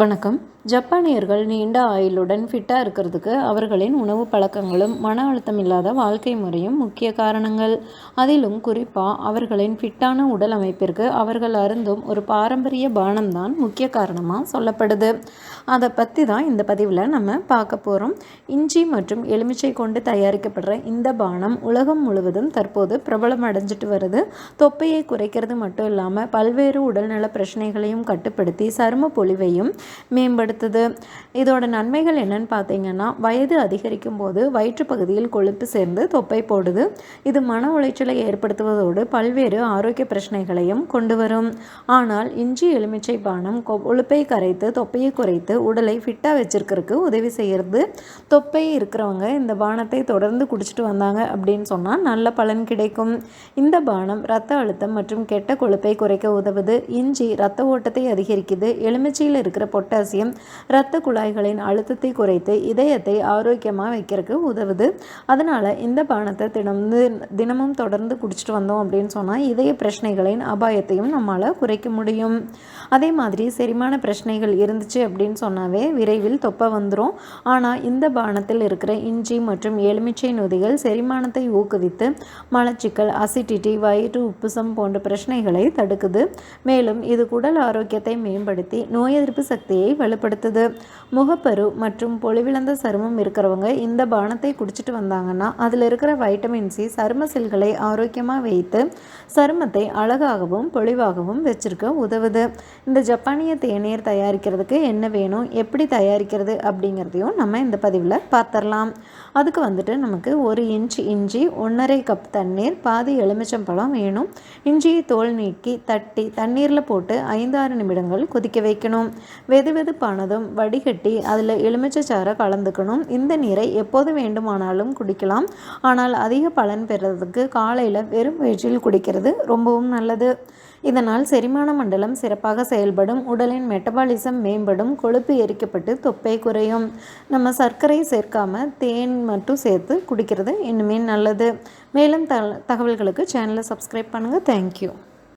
வணக்கம். ஜப்பானியர்கள் நீண்ட ஆயுளுடன் ஃபிட்டாக இருக்கிறதுக்கு அவர்களின் உணவு பழக்கங்களும் மன அழுத்தம் இல்லாத வாழ்க்கை முறையும் முக்கிய காரணங்கள். அதிலும் குறிப்பாக அவர்களின் ஃபிட்டான உடல் அமைப்பிற்கு அவர்கள் அருந்தும் ஒரு பாரம்பரிய பானம் தான் முக்கிய காரணமாக சொல்லப்படுது. அதை பற்றி தான் இந்த பதிவில் நம்ம பார்க்க போகிறோம் இஞ்சி மற்றும் எலுமிச்சை கொண்டு தயாரிக்கப்படுற இந்த பானம் உலகம் முழுவதும் தற்போது பிரபலம் அடைஞ்சிட்டு வருது. தொப்பையை குறைக்கிறது மட்டும் இல்லாமல் பல்வேறு உடல்நல பிரச்சனைகளையும் கட்டுப்படுத்தி சரும பொலிவையும் மேம்படுத்துது. இதோட நன்மைகள் என்னன்னு பார்த்தீங்கன்னா வயது அதிகரிக்கும் போது வயிற்றுப்பகுதியில் கொழுப்பு சேர்ந்து தொப்பை போடுது. இது மன உளைச்சலை ஏற்படுத்துவதோடு பல்வேறு ஆரோக்கிய பிரச்சனைகளையும் கொண்டு வரும். ஆனால் இஞ்சி எலுமிச்சை பானம் கொழுப்பை கரைத்து தொப்பையை குறைத்து உடலை ஃபிட்டாக வச்சிருக்கிறதுக்கு உதவி செய்கிறது தொப்பை இருக்கிறவங்க இந்த பானத்தை தொடர்ந்து குடிச்சிட்டு வந்தாங்க அப்படின்னு சொன்னால் நல்ல பலன் கிடைக்கும். இந்த பானம் ரத்த அழுத்தம் மற்றும் கெட்ட கொழுப்பை குறைக்க உதவுது. இஞ்சி ரத்த ஓட்டத்தை அதிகரிக்குது. எலுமிச்சையில் இருக்கிற பொட்டாசியம் இரத்த குழாய்களின் அழுத்தத்தை குறைத்து இதயத்தை ஆரோக்கியமாக வைக்கிறதுக்கு உதவுது. அதனால் இந்த பானத்தை தினம் தினமும் தொடர்ந்து குடிச்சிட்டு வந்தோம் அப்படின்னு சொன்னால் இதய பிரச்சனைகளின் அபாயத்தையும் நம்மளால் குறைக்க முடியும். அதே மாதிரி செரிமான பிரச்சனைகள் இருந்துச்சு அப்படின்னு சொன்னாவே விரைவில் தொப்பை வந்துடும் ஆனால் இந்த பானத்தில் இருக்கிற இஞ்சி மற்றும் எலுமிச்சை நொதிகள் செரிமானத்தை ஊக்குவித்து மலச்சிக்கல் அசிடிட்டி வயிற்று உப்புசம் போன்ற பிரச்சனைகளை தடுக்குது. மேலும் இது குடல் ஆரோக்கியத்தை மேம்படுத்தி நோய் எதிர்ப்பு சக்தியை வலுப்படுத்துது. முகப்பரு மற்றும் பொலிவிழந்த சருமம் இருக்கிறவங்க இந்த பானத்தை குடிச்சிட்டு வந்தாங்கன்னா அதில் இருக்கிற வைட்டமின் சி சரும செல்களை ஆரோக்கியமாக வைத்து சருமத்தை அழகாகவும் பொலிவாகவும் வச்சிருக்க உதவுது. இந்த ஜப்பானிய தேநீர் தயாரிக்கிறதுக்கு என்ன வேணும் எப்படி தயாரிக்கிறது அப்படிங்கிறதையும் நம்ம இந்த பதிவில் பார்த்துடலாம். அதுக்கு வந்துட்டு நமக்கு ஒரு இன்ச் இஞ்சி ஒன்றரை கப் தண்ணீர் பாதி எலுமிச்சம்பழம் வேணும். இஞ்சியை தோல் நீக்கி தட்டி தண்ணீரில் போட்டு ஐந்தாறு நிமிடங்கள் கொதிக்க வைக்கணும். வெது வெதுப்பானதும் வடிகட்டி அதில் எலுமிச்சைச்சாரை கலந்துக்கணும். இந்த நீரை எப்போது வேண்டுமானாலும் குடிக்கலாம். ஆனால் அதிக பலன் பெறுறதுக்கு காலையில் வெறும் வயிற்றில் குடிக்கிறது ரொம்பவும் நல்லது. இதனால் செரிமான மண்டலம் சிறப்பாக செயல்படும். உடலின் மெட்டபாலிசம் மேம்படும். கொழுப்பு எரிக்கப்பட்டு தொப்பை குறையும். நம்ம சர்க்கரை சேர்க்காம தேன் மட்டும் சேர்த்து குடிக்கிறது இன்னுமே நல்லது. மேலும் த தகவல்களுக்கு சேனலை சப்ஸ்கிரைப் பண்ணுங்கள் தேங்க்யூ